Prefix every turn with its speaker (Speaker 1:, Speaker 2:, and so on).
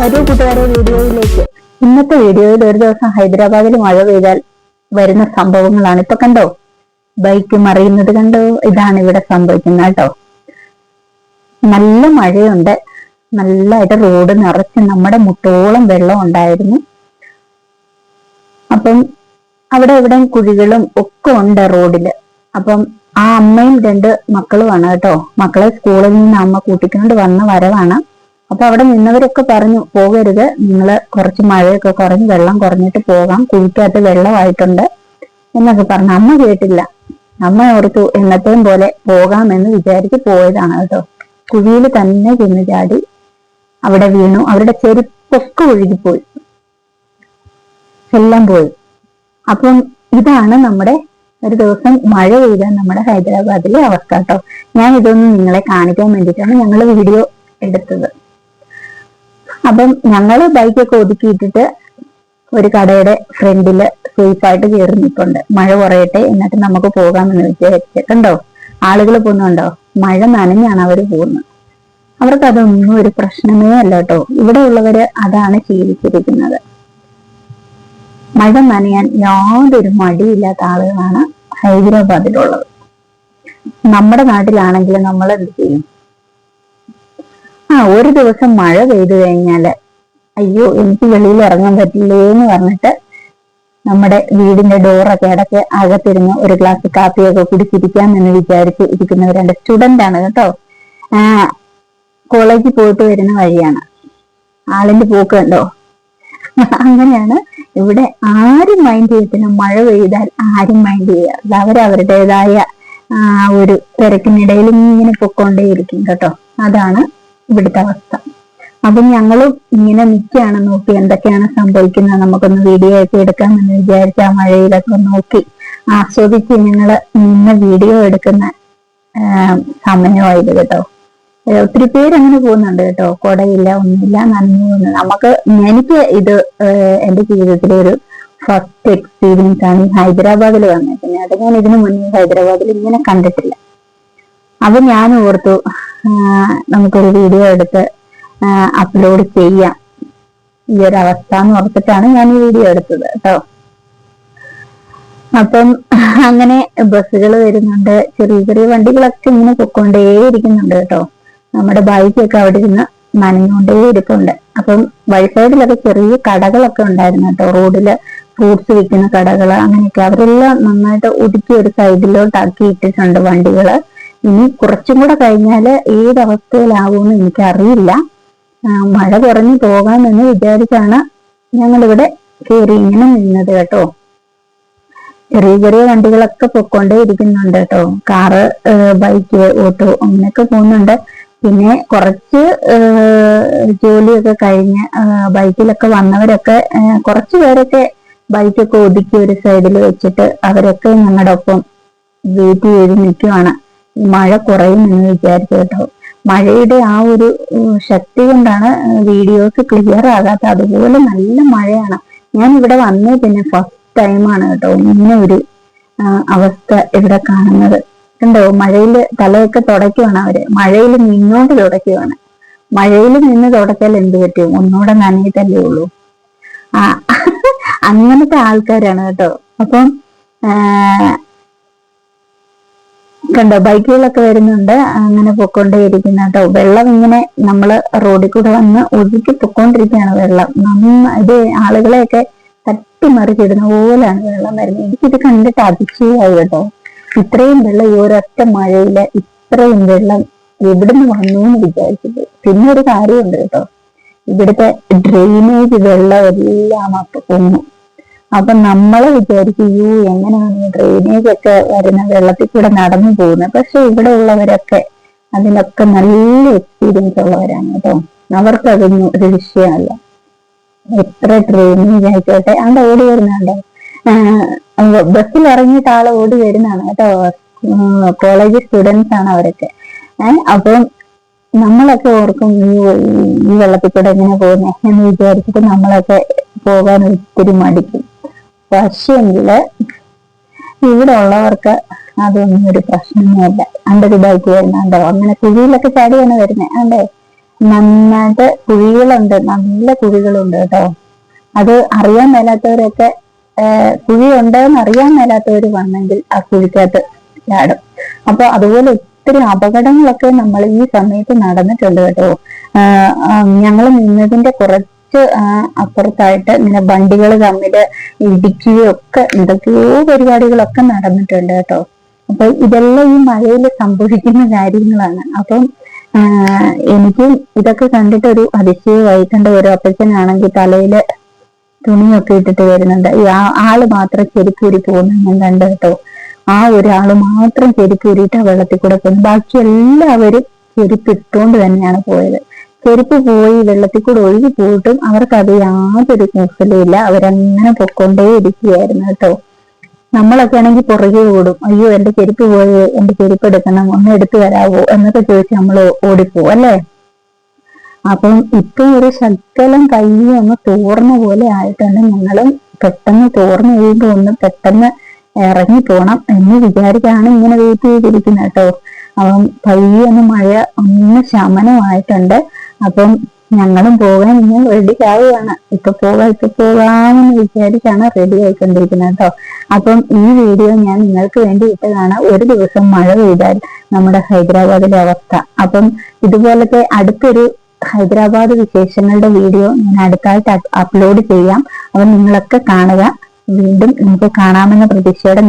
Speaker 1: വരൂ കൂട്ടുകാരെ വീഡിയോയിലേക്ക്. ഇന്നത്തെ വീഡിയോയിൽ ഒരു ദിവസം ഹൈദരാബാദിൽ മഴ പെയ്താൽ വരുന്ന സംഭവങ്ങളാണ്. ഇപ്പൊ കണ്ടോ? ബൈക്ക് മറിയുന്നത് കണ്ടോ? ഇതാണ് ഇവിടെ സംഭവിക്കുന്നത് കേട്ടോ. നല്ല മഴയുണ്ട്. നല്ലതായിട്ട് റോഡ് നിറച്ച് നമ്മുടെ മുട്ടോളം വെള്ളം ഉണ്ടായിരുന്നു. അപ്പം അവിടെ എവിടെയും കുഴികളും ഒക്കെ ഉണ്ട് റോഡിൽ അപ്പം ആ അമ്മയും രണ്ട് മക്കളുമാണ് കേട്ടോ. മക്കളെ സ്കൂളിൽ നിന്ന് അമ്മ കൂട്ടിക്കൊണ്ട് വന്ന വരവാണ്. അപ്പൊ അവിടെ നിന്നവരൊക്കെ പറഞ്ഞു പോകരുത് നിങ്ങൾ കുറച്ച് മഴയൊക്കെ കുറഞ്ഞ് വെള്ളം കുറഞ്ഞിട്ട് പോകാം കുഴിക്കകത്ത് വെള്ളമായിട്ടുണ്ട് എന്നൊക്കെ പറഞ്ഞു. അമ്മ കേട്ടില്ല. അമ്മ ഓർത്തു എന്നത്തെയും പോലെ പോകാമെന്ന് വിചാരിച്ച് പോയതാണ് കേട്ടോ. കുഴിയിൽ തന്നെ ചെന്ന് ചാടി അവിടെ വീണു. അവരുടെ ചെരുപ്പൊക്കെ ഒഴുകിപ്പോയി. എല്ലാം പോയി. അപ്പം ഇതാണ് നമ്മുടെ ഒരു ദിവസം മഴ പെയ്ത നമ്മുടെ ഹൈദരാബാദിലെ അവസ്ഥ കേട്ടോ. ഞാൻ ഇതൊന്നും നിങ്ങളെ കാണിക്കാൻ വേണ്ടിയിട്ടാണ് ഞങ്ങൾ വീഡിയോ എടുത്തത്. അപ്പം ഞങ്ങൾ ബൈക്കൊക്കെ ഒതുക്കിയിട്ടിട്ട് ഒരു കടയുടെ ഫ്രണ്ടിൽ സേഫ് ആയിട്ട് കയറി നിൽപ്പുണ്ട് മഴ കുറയട്ടെ എന്നിട്ട് നമുക്ക് പോകാമെന്ന് വിചാരിച്ച്. കണ്ടോ? ആളുകൾ പോകുന്നുണ്ടോ മഴ നനഞ്ഞാണ് അവർ പോകുന്നത് അവർക്ക് അതൊന്നും ഒരു പ്രശ്നമേ അല്ല കേട്ടോ. ഇവിടെ ഉള്ളവര് അതാണ് ശീലിച്ചിരിക്കുന്നത്. മഴ നനയാൻ യാതൊരു മടിയില്ലാത്ത ആളുകളാണ് ഹൈദരാബാദിലുള്ളത്. നമ്മുടെ നാട്ടിലാണെങ്കിൽ നമ്മൾ എന്ത് ചെയ്യും? ആ ഒരു ദിവസം മഴ പെയ്തു കഴിഞ്ഞാൽ അയ്യോ എനിക്ക് വെളിയിൽ ഇറങ്ങാൻ പറ്റില്ലേ എന്ന് പറഞ്ഞിട്ട് നമ്മുടെ വീടിന്റെ ഡോറൊക്കെ അടച്ച് അകത്തിരുന്ന് ഒരു ഗ്ലാസ് കാപ്പിയൊക്കെ കുടിച്ചിരിക്കാം എന്ന് വിചാരിച്ച് ഇരിക്കുന്നവരുണ്ട് സ്റ്റുഡന്റ് ആണ് കേട്ടോ. ആ കോളേജിൽ പോയിട്ട് വരുന്ന വഴിയാണ്. ആളിന്റെ പോക്ക് കണ്ടോ? അങ്ങനെയാണ് ഇവിടെ ആരും മൈൻഡ് ചെയ്യത്തില്ല. മഴ പെയ്താൽ ആരും മൈൻഡ് ചെയ്യാറില്ല അവരവരുടേതായ ആ ഒരു തിരക്കിനിടയിൽ ഇങ്ങനെ പൊക്കോണ്ടേയിരിക്കും കേട്ടോ. അതാണ് ഇവിടുത്തെ അവസ്ഥ. അപ്പൊ ഞങ്ങളും ഇങ്ങനെ നിൽക്കുകയാണ് നോക്കി എന്തൊക്കെയാണ് സംഭവിക്കുന്നത്. നമുക്കൊന്ന് വീഡിയോ ഒക്കെ എടുക്കാമെന്ന് വിചാരിച്ച ആ മഴയിലൊക്കെ നോക്കി ആസ്വദിച്ച് ഞങ്ങൾ നിന്ന് വീഡിയോ എടുക്കുന്ന സമയമായത് കേട്ടോ. ഒത്തിരി പേര് അങ്ങനെ പോകുന്നുണ്ട് കേട്ടോ. കുടയില്ല ഒന്നുമില്ല നനഞ്ഞു പോകുന്നു നമുക്ക് എനിക്ക് ഇത് എന്റെ ജീവിതത്തിലെ ഒരു ഫസ്റ്റ് എക്സ്പീരിയൻസ് ആണ് ഹൈദരാബാദിൽ വന്നിരിക്കുന്നത് അത് ഞാൻ ഇതിനു മുന്നേ ഹൈദരാബാദിൽ ഇങ്ങനെ കണ്ടിട്ടില്ല. അപ്പൊ ഞാൻ ഓർത്തു നമുക്കൊരു വീഡിയോ എടുത്ത് അപ്ലോഡ് ചെയ്യാം. ഈ ഒരു അവസ്ഥ എന്ന് ഓർത്തിട്ടാണ് ഞാൻ ഈ വീഡിയോ എടുത്തത് കേട്ടോ. അപ്പം അങ്ങനെ ബസ്സുകൾ വരുന്നുണ്ട്. ചെറിയ ചെറിയ വണ്ടികളൊക്കെ ഇങ്ങനെ പൊക്കോണ്ടേയിരിക്കുന്നുണ്ട് കേട്ടോ. നമ്മുടെ ബൈക്കൊക്കെ അവിടെ ഇരുന്ന് നനഞ്ഞുകൊണ്ടേ ഇരിപ്പുണ്ട്. അപ്പം വഴിസൈഡിലൊക്കെ ചെറിയ കടകളൊക്കെ ഉണ്ടായിരുന്നു കേട്ടോ. റോഡിൽ ഫ്രൂട്ട്സ് വിൽക്കുന്ന കടകൾ അങ്ങനെയൊക്കെ. അവരെല്ലാം നന്നായിട്ട് ഒതുക്കി ഒരു സൈഡിലോട്ടാക്കി ഇട്ടിട്ടുണ്ട് വണ്ടികൾ. ഇനി കുറച്ചും കൂടെ കഴിഞ്ഞാൽ ഏതവസ്ഥയിലാവുമെന്ന് എനിക്കറിയില്ല. മഴ കുറഞ്ഞു പോകാമെന്ന് വിചാരിച്ചാണ് ഞങ്ങളിവിടെ കയറി ഇങ്ങനെ നിന്നത് കേട്ടോ. ചെറിയ ചെറിയ വണ്ടികളൊക്കെ പൊക്കൊണ്ടേ ഇരിക്കുന്നുണ്ട് കേട്ടോ. കാറ് ബൈക്ക് ഓട്ടോ അങ്ങനെയൊക്കെ പോകുന്നുണ്ട്. പിന്നെ കുറച്ച് ജോലിയൊക്കെ കഴിഞ്ഞ് ബൈക്കിലൊക്കെ വന്നവരൊക്കെ കുറച്ച് പേരൊക്കെ ബൈക്കൊക്കെ ഒതുക്കി ഒരു സൈഡിൽ വെച്ചിട്ട് അവരൊക്കെ ഞങ്ങളുടെ ഒപ്പം വെയിറ്റ് ചെയ്ത് നിൽക്കുവാണ്. മഴ കുറയുമെന്ന് വിചാരിച്ചു കേട്ടോ. മഴയുടെ ആ ഒരു ശക്തി കൊണ്ടാണ് വീഡിയോസ് ക്ലിയർ ആകാത്ത അതുപോലെ നല്ല മഴയാണ്. ഞാൻ ഇവിടെ വന്നേ പിന്നെ ഫസ്റ്റ് ടൈമാണ് കേട്ടോ ഇങ്ങനെ ഒരു അവസ്ഥ ഇവിടെ കാണുന്നത്. കണ്ടോ? മഴയിൽ തലയൊക്കെ തുടയ്ക്കുവാണ് അവർ. മഴയിൽ നിന്നോണ്ട് തുടയ്ക്കുവാണ്. മഴയിൽ നിന്ന് തുടച്ചാൽ എന്ത് പറ്റും? ഒന്നുകൂടെ നനയത്തല്ലേ ഉള്ളൂ. ആ അങ്ങനത്തെ ആൾക്കാരാണ് കേട്ടോ. അപ്പം കണ്ടോ ബൈക്കുകളൊക്കെ വരുന്നുണ്ട്. അങ്ങനെ പൊക്കോണ്ടേയിരിക്കുന്ന കേട്ടോ. വെള്ളം ഇങ്ങനെ നമ്മൾ റോഡിൽ കൂടെ വന്ന് ഒഴുക്കി പൊക്കോണ്ടിരിക്കുകയാണ് വെള്ളം. നന്ന ഇത് ആളുകളെയൊക്കെ തട്ടിമറിച്ചിടുന്ന പോലെയാണ് വെള്ളം വരുന്നത്. എനിക്കിത് കണ്ടിട്ട് അതിശയമായി കേട്ടോ. ഇത്രയും വെള്ളം ഈ ഒരൊറ്റ മഴയിൽ ഇത്രയും വെള്ളം എവിടുന്ന് വന്നു എന്ന് വിചാരിച്ചത് പിന്നെ ഒരു കാര്യമുണ്ട് കേട്ടോ. ഇവിടുത്തെ ഡ്രെയിനേജ് വെള്ളം എല്ലാം അപ്പൊ അപ്പൊ നമ്മൾ വിചാരിക്കും യു എങ്ങനെയാണ് ഡ്രെയിനേജ് ഒക്കെ വരുന്ന വെള്ളത്തിൽ കൂടെ നടന്നു പോകുന്നത്? പക്ഷെ ഇവിടെ ഉള്ളവരൊക്കെ അതിനൊക്കെ നല്ല എക്സ്പീരിയൻസ് ഉള്ളവരാണ് കേട്ടോ. അവർക്കതൊന്നും ഒരു വിഷയമല്ല. എത്ര ഡ്രെയിനേജ് ആയിക്കോട്ടെ അവിടെ ഓടി വരുന്നുണ്ടോ ബസ്സിൽ ഇറങ്ങിയിട്ട് ആൾ ഓടി വരുന്നതാണ് കേട്ടോ. കോളേജ് സ്റ്റുഡൻസ് ആണ് അവരൊക്കെ. അപ്പം നമ്മളൊക്കെ ഓർക്കും ഈ ഈ വെള്ളത്തിൽ കൂടെ എങ്ങനെ പോകുന്നത് എന്ന് വിചാരിച്ചിട്ട് നമ്മളൊക്കെ പോകാൻ ഒത്തിരി മടിക്കും. പക്ഷെങ്കിൽ ഇവിടെ ഉള്ളവർക്ക് അതൊന്നും ഒരു പ്രശ്നമേ അല്ല അണ്ടൊരു ബൈക്ക് വരുന്നുണ്ടോ അങ്ങനെ കുഴിയിലൊക്കെ ചാടിയാണ് വരുന്നത് അല്ലേ നന്നായിട്ട് കുഴികളുണ്ട്. നല്ല കുഴികളുണ്ട് കേട്ടോ. അത് അറിയാൻ മേലാത്തവരൊക്കെ കുഴി ഉണ്ടെന്ന് അറിയാൻ മേലാത്തവർ വന്നെങ്കിൽ ആ കുഴിക്കകത്ത് ചാടും. അപ്പൊ അതുപോലെ ഒത്തിരി അപകടങ്ങളൊക്കെ നമ്മൾ ഈ സമയത്ത് നടന്നിട്ടുണ്ട് കേട്ടോ. ഞങ്ങൾ നിന്നതിന്റെ കുറച്ച് അപ്പുറത്തായിട്ട് ഇങ്ങനെ വണ്ടികൾ തമ്മിൽ ഇടിക്കുകയൊക്കെ എന്തൊക്കെയോ പരിപാടികളൊക്കെ നടന്നിട്ടുണ്ട് കേട്ടോ. അപ്പൊ ഇതെല്ലാം ഈ മഴയിൽ സംഭവിക്കുന്ന കാര്യങ്ങളാണ്. അപ്പം എനിക്കും ഇതൊക്കെ കണ്ടിട്ട് ഒരു അതിശയമായി കണ്ട ഒരു അപ്പച്ചനാണെങ്കിൽ തലയിൽ തുണിയൊക്കെ ഇട്ടിട്ട് വരുന്നുണ്ട്. ഈ ആൾ മാത്രം ചെരുപ്പൂരി പോകുന്നു കണ്ടു കേട്ടോ. ആ ഒരാൾ മാത്രം ചെരുപ്പൂരിയിട്ട് ആ വെള്ളത്തിൽ കൂടെ പോകുന്നു ബാക്കി എല്ലാവരും ചെരുപ്പിട്ടുകൊണ്ട് തന്നെയാണ് പോയത്. ചെരുപ്പ് പോയി വെള്ളത്തിൽ കൂടെ ഒഴുകി പോയിട്ടും അവർക്കത് യാതൊരു കൂസലും ഇല്ല അവരങ്ങനെ പൊക്കൊണ്ടേ ഇരിക്കുകയായിരുന്നു കേട്ടോ. നമ്മളൊക്കെ ആണെങ്കിൽ പുറകെ ഓടും. അയ്യോ എന്റെ ചെരുപ്പ് പോയി എന്റെ ചെരുപ്പ് എടുക്കണം ഒന്ന് എടുത്തു തരാവോ എന്നൊക്കെ ചോദിച്ച് നമ്മൾ ഓടിപ്പോവും അല്ലേ? അപ്പം ഇപ്പൊ ഒരു ശക്കലം കയ്യൊന്ന് തോർന്ന പോലെ ആയിട്ടാണ് ഞങ്ങളും പെട്ടെന്ന് തോർന്നു കഴിയുമ്പോ ഒന്ന് പെട്ടെന്ന് ഇറങ്ങി പോണം എന്ന് വിചാരിച്ചാണ് ഇങ്ങനെ വെയിറ്റ് ചെയ്തിരിക്കുന്നത് കേട്ടോ. അപ്പം പയ്യെ ഒന്ന് മഴ ഒന്ന് ശമനമായിട്ടുണ്ട്. അപ്പം ഞങ്ങളും പോകാൻ ഇങ്ങനെ റെഡി ആവുകയാണ്. ഇപ്പൊ പോകാം ഇപ്പൊ പോകാമെന്ന് വിചാരിച്ചാണ് റെഡി ആയിക്കൊണ്ടിരിക്കുന്നത് കേട്ടോ. അപ്പം ഈ വീഡിയോ ഞാൻ നിങ്ങൾക്ക് വേണ്ടി ഇട്ടതാണ്. ഒരു ദിവസം മഴ പെയ്താൽ നമ്മുടെ ഹൈദരാബാദിലെ അവസ്ഥ. അപ്പം ഇതുപോലത്തെ അടുത്തൊരു ഹൈദരാബാദ് വിശേഷങ്ങളുടെ വീഡിയോ ഞാൻ അടുത്തായിട്ട് അപ്ലോഡ് ചെയ്യാം. അപ്പം നിങ്ങളൊക്കെ കാണുക. വീണ്ടും നമുക്ക് കാണാമെന്ന പ്രതീക്ഷയോടെ